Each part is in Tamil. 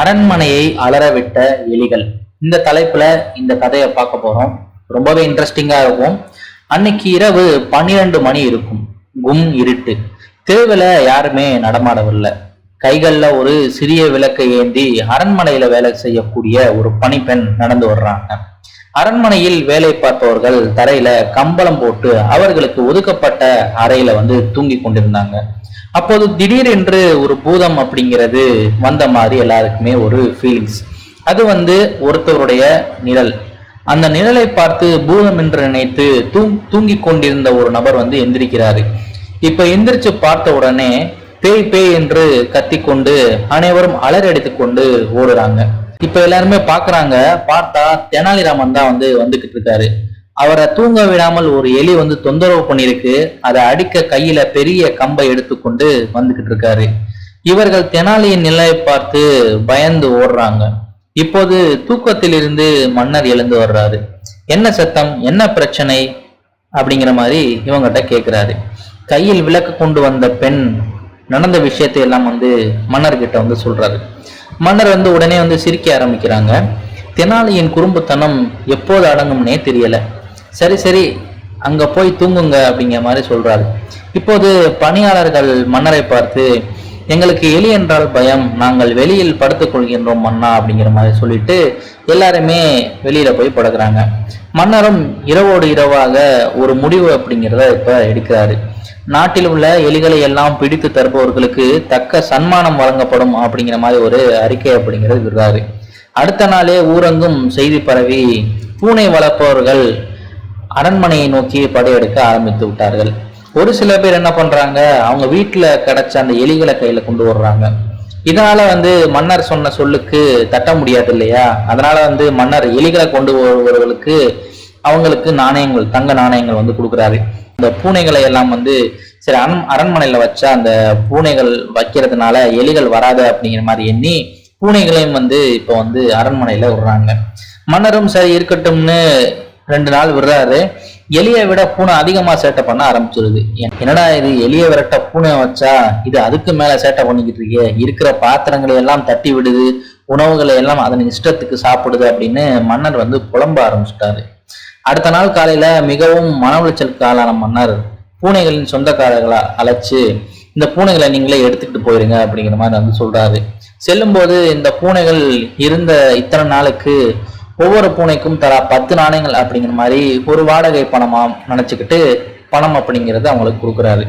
அரண்மனையை அலறவிட்ட எலிகள். இந்த தலைப்புல இந்த கதையை பார்க்க போறோம். ரொம்பவே இன்ட்ரெஸ்டிங்கா இருக்கும். அன்னைக்கு இரவு பன்னிரண்டு மணி இருக்கும். கும் இருட்டு. தெருவில் யாருமே நடமாடவில்லை. கைகளில் ஒரு சிறிய விளக்கை ஏந்தி அரண்மனையில வேலை செய்யக்கூடிய ஒரு பணிப்பெண் நடந்து வர்றாங்க. அரண்மனையில் வேலை பார்ப்பவர்கள் தரையில கம்பளம் போட்டு அவர்களுக்கு ஒதுக்கப்பட்ட அறையில வந்து தூங்கி கொண்டிருந்தாங்க. அப்போது திடீரென்று ஒரு பூதம் அப்படிங்கிறது வந்த மாதிரி எல்லாருக்குமே ஒரு ஃபீலிங்ஸ் அது வந்து ஒருத்தருடைய நிழல். அந்த நிழலை பார்த்து பூதம் என்று நினைத்து தூங் தூங்கி கொண்டிருந்த ஒரு நபர் வந்து எந்திரிக்கிறாரு. இப்ப எந்திரிச்சு பார்த்த உடனே பேய் பேய் என்று கத்திக்கொண்டு அனைவரும் அலறடித்துக் கொண்டு ஓடுறாங்க. இப்ப எல்லாருமே பாக்குறாங்க. பார்த்தா தெனாலிராமன் தான் வந்து வந்துகிட்டு இருக்காரு. அவரை தூங்க விடாமல் ஒரு எலி வந்து தொந்தரவு பண்ணிருக்கு அதை அடிக்க கையில பெரிய கம்பை எடுத்துக்கொண்டு வந்துகிட்டு இருக்காரு. இவர்கள் தெனாலியின் நிலையை பார்த்து பயந்து ஓடுறாங்க. இப்போது தூக்கத்திலிருந்து மன்னர் எழுந்து வர்றாரு. என்ன சத்தம்? என்ன பிரச்சனை? அப்படிங்கிற மாதிரி இவங்கிட்ட கேட்குறாரு கையில் விளக்கு கொண்டு வந்த பெண் நடந்த விஷயத்தை எல்லாம் வந்து மன்னர்கிட்ட வந்து சொல்றாரு. மன்னர் வந்து உடனே வந்து சிரிக்க ஆரம்பிக்கிறாங்க. தெனாலியின் குறும்புத்தனம் எப்போது அடங்கும்னே தெரியல. சரி சரி அங்க போய் தூங்குங்க அப்படிங்கிற மாதிரி சொல்றாரு. இப்போது பணியாளர்கள் மன்னரை பார்த்து எங்களுக்கு எலி என்றால் பயம் நாங்கள் வெளியில் படுத்துக் கொள்கின்றோம் மன்னா அப்படிங்கிற மாதிரி சொல்லிட்டு எல்லாருமே வெளியில போய் படுக்கிறாங்க. மன்னரும் இரவோடு இரவாக ஒரு முடிவு அப்படிங்கிறத இப்ப எடுக்கிறாரு. நாட்டில் உள்ள எலிகளை எல்லாம் பிடித்து தருபவர்களுக்கு தக்க சன்மானம் வழங்கப்படும் அப்படிங்கிற மாதிரி ஒரு அறிக்கை அப்படிங்கிறது விடுறாரு. அடுத்த நாளே ஊரங்கும் செய்தி பரவி பூனை வளர்ப்பவர்கள் அரண்மனையை நோக்கி படையெடுக்க ஆரம்பித்து விட்டார்கள். ஒரு சில பேர் என்ன பண்றாங்க? அவங்க வீட்டில் கிடைச்ச அந்த எலிகளை கையில கொண்டு வர்றாங்க இதனால வந்து மன்னர் சொன்ன சொல்லுக்கு தட்ட முடியாது இல்லையா? அதனால வந்து மன்னர் எலிகளை கொண்டு வருபவர்களுக்கு அவங்களுக்கு நாணயங்கள் தங்க நாணயங்கள் வந்து கொடுக்குறாரு. இந்த பூனைகளை எல்லாம் வந்து சரி அரண் அரண்மனையில வச்சா அந்த பூனைகள் வைக்கிறதுனால எலிகள் வராது அப்படிங்கிற மாதிரி எண்ணி பூனைகளையும் வந்து இப்போ வந்து அரண்மனையில விடுறாங்க. மன்னரும் சரி இருக்கட்டும்னு ரெண்டு நாள் விடுறாரு. எலியை விட பூனை அதிகமா சேட்டை பண்ண ஆரம்பிச்சிருது. என்னடா இது எலிய விரட்ட பூனை வச்சா இது அதுக்கு மேலே சேட்டை பண்ணிக்கிட்டு இருக்கே? இருக்கிற பாத்திரங்களை எல்லாம் தட்டி விடுது உணவுகளை எல்லாம் அதன் இஷ்டத்துக்கு சாப்பிடுது அப்படின்னு மன்னர் வந்து புலம்ப ஆரம்பிச்சிட்டாரு. அடுத்த நாள் காலையில மிகவும் மன உளைச்சலுக்கு ஆளான மன்னர் பூனைகளின் சொந்தக்காரர்களை அழைச்சு இந்த பூனைகளை நீங்களே எடுத்துக்கிட்டு போயிருங்க அப்படிங்கிற மாதிரி வந்து சொல்றாரு. செல்லும்போது இந்த பூனைகள் இருந்த இத்தனை நாளுக்கு ஒவ்வொரு பூனைக்கும் தரா பத்து நாணயங்கள் அப்படிங்கிற மாதிரி ஒரு வாடகை பணமாக நினச்சிக்கிட்டு பணம் அப்படிங்கிறது அவங்களுக்கு கொடுக்குறாரு.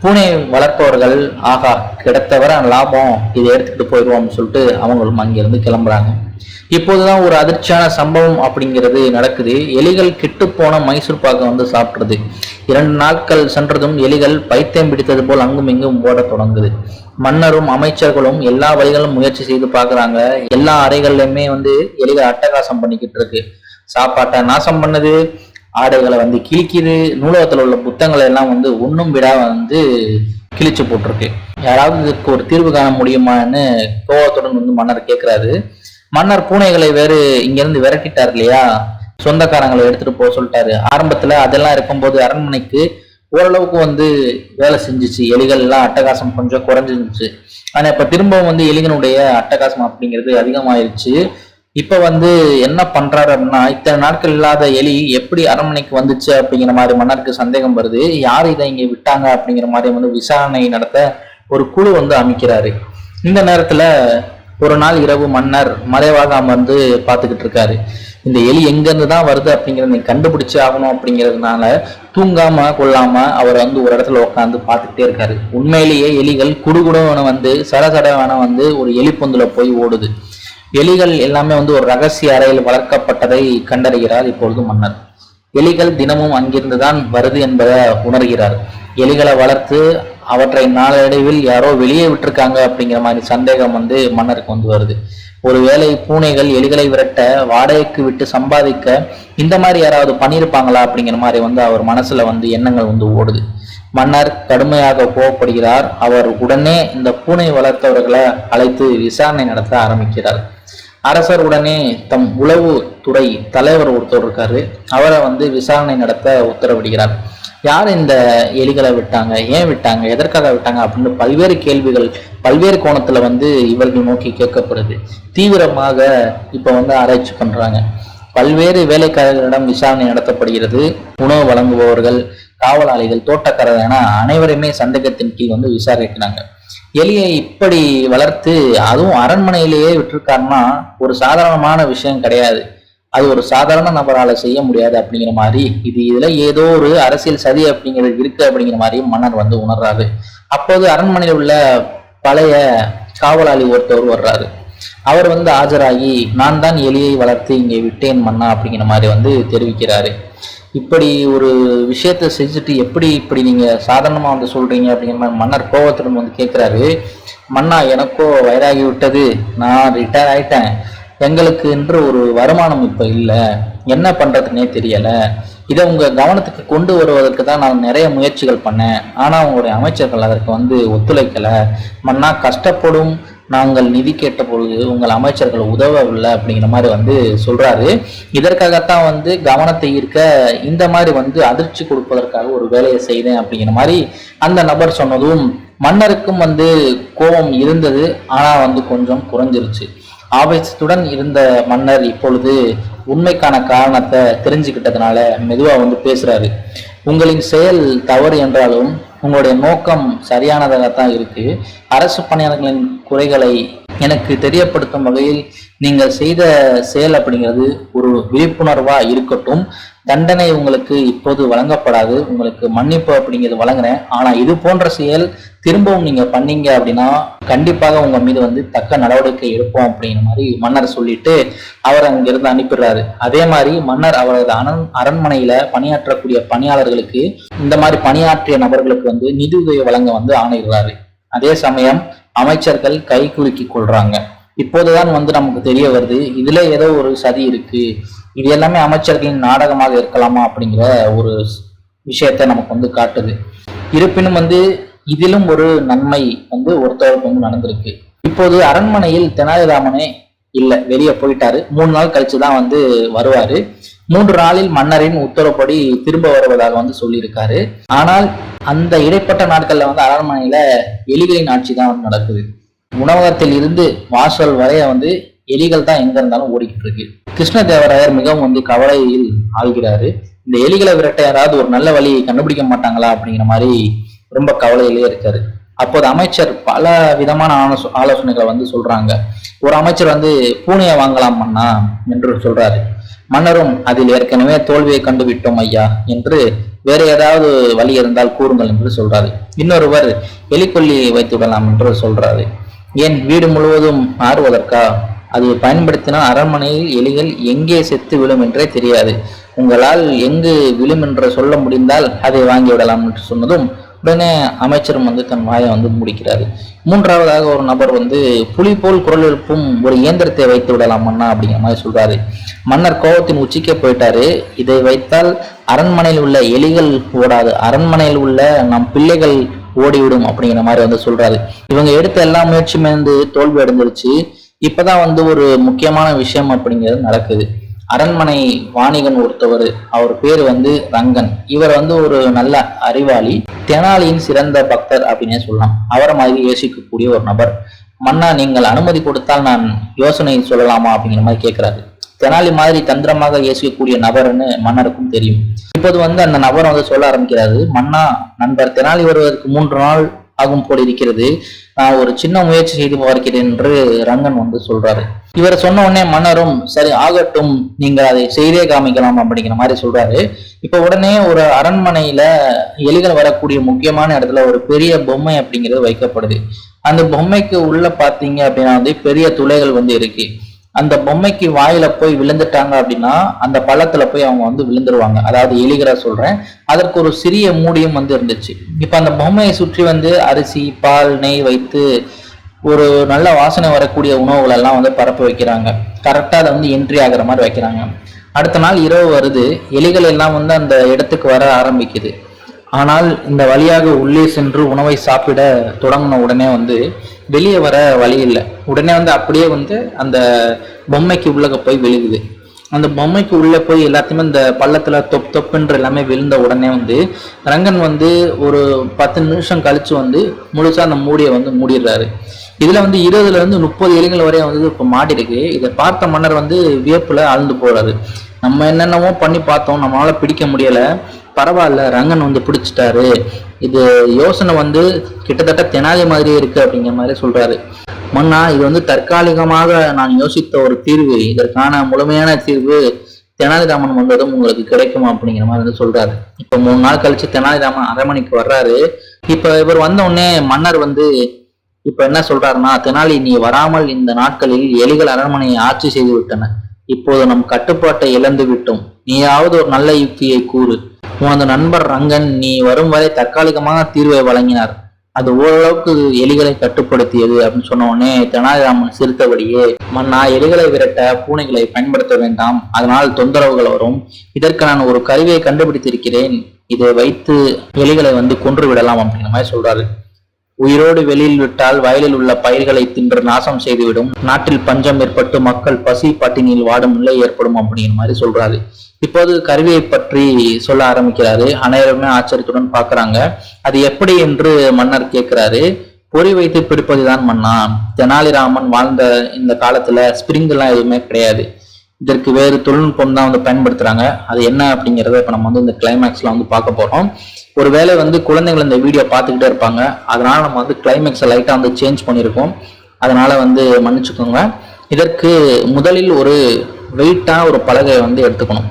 பூனை வளர்ப்பவர்கள் ஆகா கிடைத்தவர லாபம் இதை எடுத்துக்கிட்டு போயிடுவோம்னு சொல்லிட்டு அவங்களும் அங்கிருந்து கிளம்புறாங்க. இப்போதுதான் ஒரு அதிர்ச்சியான சம்பவம் அப்படிங்கிறது நடக்குது. எலிகள் கெட்டுப்போன போன மைசூர் பாக்கை வந்து சாப்பிட்றது. இரண்டு நாட்கள் சென்றதும் எலிகள் பைத்தியம் பிடித்தது போல் அங்கும் இங்கும் ஓடத் தொடங்குது. மன்னரும் அமைச்சர்களும் எல்லா வழிகளும் முயற்சி செய்து பார்க்குறாங்க. எல்லா அறைகள்லையுமே வந்து எலிகள் அட்டகாசம் பண்ணிக்கிட்டு இருக்கு. சாப்பாட்டை நாசம் பண்ணுது. ஆடைகளை வந்து கிழிக்குது. நூலகத்தில் உள்ள புத்தகங்களை எல்லாம் வந்து ஒன்றும் விடா வந்து கிழிச்சு போட்டிருக்கு. யாராவது இதுக்கு ஒரு தீர்வு காண முடியுமான்னு கோவத்துடன் வந்து மன்னர் கேட்குறாரு மன்னர் பூனைகளை வேறு இங்கிருந்து விரட்டிட்டார் இல்லையா? சொந்தக்காரங்களை எடுத்துட்டு போக சொல்லிட்டாரு. ஆரம்பத்துல அதெல்லாம் இருக்கும்போது அரண்மனைக்கு ஓரளவுக்கு வந்து வேலை செஞ்சுச்சு. எலிகள் எல்லாம் அட்டகாசம் கொஞ்சம் குறைஞ்சிருந்துச்சு. ஆனா இப்ப திரும்பவும் வந்து எலிகனுடைய அட்டகாசம் அப்படிங்கிறது அதிகமாயிருச்சு. இப்ப வந்து என்ன பண்றாரு அப்படின்னா இத்தனை நாட்கள் இல்லாத எலி எப்படி அரண்மனைக்கு வந்துச்சு அப்படிங்கிற மாதிரி மன்னருக்கு சந்தேகம் வருது. யார் இதை இங்க விட்டாங்க அப்படிங்கிற மாதிரி வந்து விசாரணை நடத்த ஒரு குழு வந்து அமைக்கிறாரு. இந்த நேரத்துல ஒரு நாள் இரவு மன்னர் மறைவாக அமர்ந்து பார்த்துக்கிட்டு இருக்காரு. இந்த எலி எங்கேருந்து தான் வருது அப்படிங்கிறத நீ கண்டுபிடிச்சு ஆகணும் அப்படிங்கிறதுனால தூங்காம கொள்ளாம அவர் வந்து ஒரு இடத்துல உட்காந்து பார்த்துக்கிட்டே இருக்காரு. உண்மையிலேயே எலிகள் குடுகுடவன வந்து சடசடவன வந்து ஒரு எலிப்பொந்துல போய் ஓடுது. எலிகள் எல்லாமே வந்து ஒரு ரகசிய அறையில் வளர்க்கப்பட்டதை கண்டறிகிறார் இப்பொழுது மன்னர். எலிகள் தினமும் அங்கிருந்து தான் வருது என்பதை உணர்கிறார். எலிகளை வளர்த்து அவற்றை நாளடைவில் யாரோ வெளியே விட்டுருக்காங்க அப்படிங்கிற மாதிரி சந்தேகம் வந்து மன்னருக்கு வந்து வருது. ஒருவேளை பூனைகள் எலிகளை விரட்ட வாடகைக்கு விட்டு சம்பாதிக்க இந்த மாதிரி யாராவது பண்ணியிருப்பாங்களா அப்படிங்கிற மாதிரி வந்து அவர் மனசுல வந்து எண்ணங்கள் வந்து ஓடுது. மன்னர் கடுமையாக கோவப்படுகிறார். அவர் உடனே இந்த பூனை வளர்த்தவர்களை அழைத்து விசாரணை நடத்த ஆரம்பிக்கிறார். அரசர் உடனே தம் உளவு துறை தலைவர் ஒருத்தர் இருக்காரு. அவரை வந்து விசாரணை நடத்த உத்தரவிடுகிறார். யார் இந்த எலிகளை விட்டாங்க? ஏன் விட்டாங்க? எதற்காக விட்டாங்க? அப்படின்னு பல்வேறு கேள்விகள் பல்வேறு கோணத்தில் வந்து இவர்கள் நோக்கி கேட்கப்படுது. தீவிரமாக இப்போ வந்து ஆராய்ச்சி பண்ணுறாங்க பல்வேறு வேலைக்காரர்களிடம் விசாரணை நடத்தப்படுகிறது. உணவு வழங்குபவர்கள் காவலாளிகள் தோட்டக்காரர் என அனைவருமே சந்தேகத்தின் கீழ் வந்து விசாரிக்கிறாங்க. எலியை இப்படி வளர்த்து அதுவும் அரண்மனையிலேயே விட்டுருக்காருன்னா ஒரு சாதாரணமான விஷயம் கிடையாது. அது ஒரு சாதாரண நபரால் செய்ய முடியாது அப்படிங்கிற மாதிரி இது இதுல ஏதோ ஒரு அரசியல் சதி அப்படிங்கிறது இருக்கு அப்படிங்கிற மாதிரி மன்னர் வந்து உணர்றாரு. அப்போது அரண்மனையில் உள்ள பழைய காவலாளி ஒருத்தவர் வர்றாரு. அவர் வந்து ஆஜராகி நான் தான் எலியை வளர்த்து இங்கே விட்டேன் மன்னா அப்படிங்கிற மாதிரி வந்து தெரிவிக்கிறாரு. இப்படி ஒரு விஷயத்த செஞ்சுட்டு எப்படி இப்படி நீங்கள் சாதாரணமாக வந்து சொல்கிறீங்க அப்படிங்கிற மாதிரி மன்னர் கோவத்துடன் வந்து கேட்குறாரு. மன்னா எனக்கோ வயதாகி விட்டது. நான் ரிட்டையர் ஆயிட்டேன். எங்களுக்கு என்று ஒரு வருமானம் இப்போ இல்லை. என்ன பண்ணுறதுன்னே தெரியலை. இதை உங்கள் கவனத்துக்கு கொண்டு வருவதற்கு தான் நான் நிறைய முயற்சிகள் பண்ணேன். ஆனால் உங்களுடைய அமைச்சர்கள் அதற்கு வந்து ஒத்துழைக்கலை. மன்னா கஷ்டப்படும் நாங்கள் நிதி கேட்ட பொழுது உங்கள் அமைச்சர்கள் உதவவில்லை அப்படிங்கிற மாதிரி வந்து சொல்கிறாரு இதற்காகத்தான் வந்து கவனத்தை ஈர்க்க இந்த மாதிரி வந்து அதிர்ச்சி கொடுப்பதற்காக ஒரு வேலையை செய்தேன் அப்படிங்கிற மாதிரி அந்த நபர் சொன்னதும் மன்னருக்கும் வந்து கோபம் இருந்தது. ஆனால் வந்து கொஞ்சம் குறைஞ்சிருச்சு. ஆவேசத்துடன் இருந்த மன்னர் இப்பொழுது உண்மைக்கான காரணத்தை தெரிஞ்சுக்கிட்டதுனால மெதுவா வந்து பேசுறாரு. உங்களின் செயல் தவறு என்றாலும் உங்களுடைய நோக்கம் சரியானதாகத்தான் இருக்கு. அரசு பணியாளர்களின் குறைகளை எனக்கு தெரியப்படுத்தும் வகையில் நீங்கள் செய்த செயல் அப்படிங்கிறது ஒரு விழிப்புணர்வா இருக்கட்டும். தண்டனை உங்களுக்கு இப்போது வழங்கப்படாது. உங்களுக்கு மன்னிப்பு அப்படிங்கிறது வழங்குறேன். ஆனா இது போன்ற செயல் திரும்பவும் நீங்க பண்ணீங்க அப்படின்னா கண்டிப்பாக உங்க மீது வந்து தக்க நடவடிக்கை எடுப்போம் அப்படிங்கிற மாதிரி மன்னர் சொல்லிட்டு அவர் அங்கிருந்து அனுப்பிடுறாரு. அதே மாதிரி மன்னர் அவரது அரண் அரண்மனையில பணியாற்றக்கூடிய பணியாளர்களுக்கு இந்த மாதிரி பணியாற்றிய நபர்களுக்கு வந்து நிதி உதவி வழங்க வந்து ஆணையிடுறாரு. அதே சமயம் அமைச்சர்கள் கை குலுக்கி கொள்றாங்க. இப்போதுதான் வந்து நமக்கு தெரிய வருது. இதுல ஏதோ ஒரு சதி இருக்கு. இது எல்லாமே அமைச்சர்களின் நாடகமாக இருக்கலாமா அப்படிங்கிற ஒரு விஷயத்தை நமக்கு வந்து காட்டுது. இருப்பினும் வந்து இதிலும் ஒரு நன்மை வந்து ஒருத்தருக்கு வந்து நடந்திருக்கு. இப்போது அரண்மனையில் தெனாலிராமனே இல்லை வெளியே போயிட்டாரு. மூணு நாள் கழிச்சு தான் வந்து வருவாரு. மூன்று நாளில் மன்னரின் உத்தரவுப்படி திரும்ப வருவதாக வந்து சொல்லியிருக்காரு. ஆனால் அந்த இடைப்பட்ட நாட்கள்ல வந்து அரண்மனையில எலிகளின் ஆட்சி தான் வந்து நடக்குது. உணவகத்தில் இருந்து வாசல் வரைய வந்து எலிகள் தான் எங்க இருந்தாலும் ஓடிக்கிட்டு இருக்கு. கிருஷ்ணதேவராயர் மிகவும் வந்து கவலையில் ஆள்கிறாரு இந்த எலிகளை விரட்ட யாராவது ஒரு நல்ல வழியை கண்டுபிடிக்க மாட்டாங்களா அப்படிங்கிற மாதிரி ரொம்ப கவலையிலே இருக்காரு. அப்போது அமைச்சர் பல விதமான ஆலோசனைகளை வந்து சொல்றாங்க. ஒரு அமைச்சர் வந்து பூனையை வாங்கலாம் மன்னா என்று சொல்றாரு. மன்னரும் அதில் ஏற்கனவே தோல்வியை கண்டு விட்டோம் ஐயா என்று வேற ஏதாவது வழி இருந்தால் கூறுங்கள் என்று சொல்றாரு. இன்னொருவர் எலிக்கொல்லி வைத்து விடலாம் என்று சொல்றாரு. ஏன் வீடு முழுவதும் ஆறுவதற்கா? அதை பயன்படுத்தினால் அரண்மனையில் எலிகள் எங்கே செத்து விழும் என்றே தெரியாது. உங்களால் எங்கு விழும் என்று சொல்ல முடிந்தால் அதை வாங்கி விடலாம் என்று சொன்னதும் உடனே அமைச்சரும் வந்து தன் வாயை வந்து முடிக்கிறாரு. மூன்றாவதாக ஒரு நபர் வந்து புலி போல் குரல் எழுப்பும் ஒரு இயந்திரத்தை வைத்து விடலாம் மன்னா அப்படிங்கிற மாதிரி சொல்றாரு. மன்னர் கோபத்தின் உச்சிக்கே போயிட்டாரு. இதை வைத்தால் அரண்மனையில் உள்ள எலிகள் ஓடாது. அரண்மனையில் உள்ள நம் பிள்ளைகள் ஓடிவிடும் அப்படிங்கிற மாதிரி வந்து சொல்றாரு. இவங்க எடுத்த எல்லா முயற்சியுமே வந்து தோல்வி அடைஞ்சிருச்சு இப்பதான் வந்து ஒரு முக்கியமான விஷயம் அப்படிங்கிறது நடக்குது. அரண்மனை வாணிகன் ஒருத்தவர் அவர் பேர் வந்து ரங்கன். இவர் வந்து ஒரு நல்ல அறிவாளி. தெனாலியின் சிறந்த பக்தர் அப்படின்னே சொல்லலாம். அவரை மாதிரி யோசிக்கக்கூடிய ஒரு நபர். மன்னா நீங்கள் அனுமதி கொடுத்தால் நான் யோசனை சொல்லலாமா அப்படிங்கிற மாதிரி கேட்கிறாரு தெனாலி மாதிரி தந்திரமாக யோசிக்கக்கூடிய நபர்னு மன்னருக்கும் தெரியும். இப்போது வந்து அந்த நபர் வந்து சொல்ல ஆரம்பிக்கிறாரு மன்னா நண்பர் தெனாலி வருவதற்கு மூன்று நாள் ஆகும் போல் இருக்கிறது. நான் ஒரு சின்ன முயற்சி செய்து பார்க்கிறேன் என்று ரங்கன் வந்து சொல்றாரு. இவர் சொன்ன உடனே மன்னரும் சரி ஆகட்டும் நீங்கள் அதை செய்தே காமிக்கலாம் அப்படிங்கிற மாதிரி சொல்றாரு. இப்ப உடனே ஒரு அரண்மனையில எலிகள் வரக்கூடிய முக்கியமான இடத்துல ஒரு பெரிய பொம்மை அப்படிங்கிறது வைக்கப்படுது. அந்த பொம்மைக்கு உள்ள பாத்தீங்க அப்படின்னா வந்து பெரிய துளைகள் வந்து இருக்கு. அந்த பொம்மைக்கு வாயில போய் விழுந்துட்டாங்க அப்படின்னா அந்த பள்ளத்துல போய் அவங்க வந்து விழுந்துருவாங்க. அதாவது எலிகிற சொல்றேன். அதற்கு ஒரு சிறிய மூடியும் வந்து இருந்துச்சு. இப்ப அந்த பொம்மையை சுற்றி வந்து அரிசி பால் நெய் வைத்து ஒரு நல்ல வாசனை வரக்கூடிய உணவுகள் எல்லாம் வந்து பரப்ப வைக்கிறாங்க. கரெக்டா அதை வந்து என்ட்ரி ஆகிற மாதிரி வைக்கிறாங்க. அடுத்த நாள் இரவு வருது. எலிகள் எல்லாம் வந்து அந்த இடத்துக்கு வர ஆரம்பிக்குது. ஆனால் இந்த வழியாக உள்ளே சென்று உணவை சாப்பிட தொடங்கின உடனே வந்து வெளியே வர வழி இல்லை. உடனே வந்து அப்படியே வந்து அந்த பொம்மைக்கு உள்ளக போய் விழுகுது. அந்த பொம்மைக்கு உள்ளே போய் எல்லாத்தையுமே இந்த பள்ளத்தில் தொப் தொப்புன்ற எல்லாமே விழுந்த உடனே வந்து ரங்கன் வந்து ஒரு பத்து நிமிஷம் கழித்து வந்து முழுசாக அந்த மூடியை வந்து மூடிடுறாரு. இதில் வந்து இருபதுலேருந்து முப்பது எலிகள் வரையும் வந்து இப்போ மாட்டிருக்கு. இதை பார்த்த மன்னர் வந்து வியப்பில் ஆழ்ந்து போகிறாரு நம்ம என்னென்னவோ பண்ணி பார்த்தோம். நம்மளால் பிடிக்க முடியலை. பரவாயில்ல ரங்கன் வந்து பிடிச்சிட்டாரு. இது யோசனை வந்து கிட்டத்தட்ட தெனாலி மாதிரியே இருக்கு அப்படிங்கிற மாதிரி சொல்றாரு. மன்னா இது வந்து தற்காலிகமாக நான் யோசித்த ஒரு தீர்வு. இதற்கான முழுமையான தீர்வு தெனாலிராமன் வந்ததும் உங்களுக்கு கிடைக்கும் அப்படிங்கிற மாதிரி வந்து சொல்றாரு. இப்ப மூணு நாள் கழிச்சு தெனாலிராமன் அரண்மனைக்கு வர்றாரு. இப்ப இவர் வந்த உடனே மன்னர் வந்து இப்ப என்ன சொல்றாருன்னா தெனாலி நீ வராமல் இந்த நாட்களில் எலிகள் அரண்மனையை ஆட்சி செய்து விட்டன. இப்போது நம் கட்டுப்பாட்டை இழந்து விட்டோம் நீயாவது ஒரு நல்ல யுக்தியை கூறு. உனது நண்பர் ரங்கன் நீ வரும் வரை தற்காலிகமாக தீர்வை வழங்கினார். அது ஓரளவுக்கு எலிகளை கட்டுப்படுத்தியது அப்படின்னு சொன்ன உடனே தெனாலிராமன் சிரித்தபடியே மன்னா எலிகளை விரட்ட பூனைகளை பயன்படுத்த வேண்டாம். அதனால் தொந்தரவுகள் வரும். இதற்கு நான் ஒரு கருவியை கண்டுபிடித்திருக்கிறேன். இதை வைத்து எலிகளை வந்து கொன்று விடலாம் அப்படிங்கிற மாதிரி சொல்றாரு. உயிரோடு வெளியில் விட்டால் வயலில் உள்ள பயிர்களை தின்று நாசம் செய்துவிடும். நாட்டில் பஞ்சம் ஏற்பட்டு மக்கள் பசி பட்டினியில் வாடும் நிலை ஏற்படும் அப்படிங்கிற மாதிரி சொல்றாரு. இப்போது கருவியை பற்றி சொல்ல ஆரம்பிக்கிறாரு. அனைவருமே ஆச்சரியத்துடன் பார்க்குறாங்க. அது எப்படி என்று மன்னர் கேட்கிறாரு. பொறி வைத்து பிடிப்பதுதான் மன்னா. தெனாலிராமன் வாழ்ந்த இந்த காலத்துல ஸ்பிரிங் எல்லாம் எதுவுமே கிடையாது. இதற்கு வேறு தொழில்நுட்பம் தான் வந்து பயன்படுத்துறாங்க. அது என்ன அப்படிங்கிறத இப்போ நம்ம வந்து இந்த கிளைமேக்ஸ்ல வந்து பார்க்க போறோம். ஒருவேளை வந்து குழந்தைகள் இந்த வீடியோ பார்த்துக்கிட்டே இருப்பாங்க. அதனால நம்ம வந்து கிளைமேக்ஸை லைட்டாக வந்து சேஞ்ச் பண்ணியிருக்கோம் அதனால வந்து மன்னிச்சுக்கோங்க. இதற்கு முதலில் ஒரு வெயிட்டாக ஒரு பலகையை வந்து எடுத்துக்கணும்.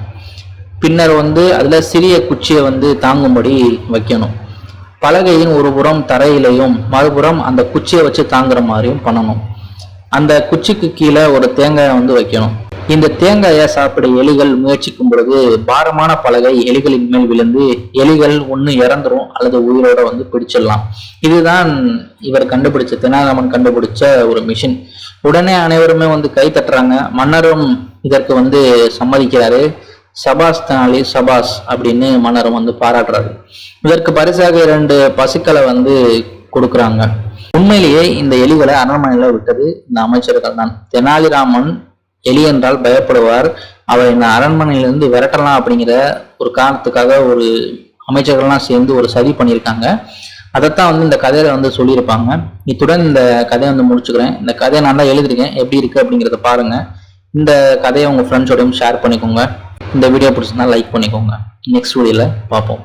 பின்னர் வந்து அதில் சிறிய குச்சியை வந்து தாங்கும்படி வைக்கணும். பலகையின் ஒரு புறம் தரையிலையும் மறுபுறம் அந்த குச்சியை வச்சு தாங்குற மாதிரியும் பண்ணணும். அந்த குச்சிக்கு கீழே ஒரு தேங்காயை வந்து வைக்கணும். இந்த தேங்காயை சாப்பிட எலிகள் முயற்சிக்கும் பொழுது பாரமான பலகை எலிகளின் மேல் விழுந்து எலிகள் ஒன்று இறந்துரும் அல்லது உயிரோட வந்து பிடிச்சிடலாம். இதுதான் இவர் கண்டுபிடிச்ச தெனாலிராமன் கண்டுபிடிச்ச ஒரு மிஷின். உடனே அனைவருமே வந்து கை தட்டுறாங்க. மன்னரும் இதற்கு வந்து சம்மதிக்கிறாரு. சபாஸ் தெனாலி சபாஸ் அப்படின்னு மன்னரும் வந்து பாராட்டுறாரு. இதற்கு பரிசாக இரண்டு பசுக்களை வந்து கொடுக்குறாங்க. உண்மையிலேயே இந்த எலிகளை அரண்மனையில் விட்டது இந்த அமைச்சர்கள் தான். தெனாலிராமன் எலி என்றால் பயப்படுவார். அவர் இந்த அரண்மனையிலிருந்து விரட்டலாம் அப்படிங்கிற ஒரு காரணத்துக்காக ஒரு அமைச்சர்கள்லாம் சேர்ந்து ஒரு சதி பண்ணியிருக்காங்க. அதைத்தான் வந்து இந்த கதையில வந்து சொல்லியிருப்பாங்க. இத்துடன் இந்த கதையை வந்து முடிச்சுக்கிறேன். இந்த கதையை நான் தான் எழுதிருக்கேன் எப்படி இருக்கு அப்படிங்கிறத பாருங்க. இந்த கதையை உங்க ஃப்ரெண்ட்ஸோடையும் ஷேர் பண்ணிக்கோங்க. இந்த வீடியோ பிடிச்சிருந்தா லைக் பண்ணிக்கோங்க. நெக்ஸ்ட் வீடியோல பார்ப்போம்.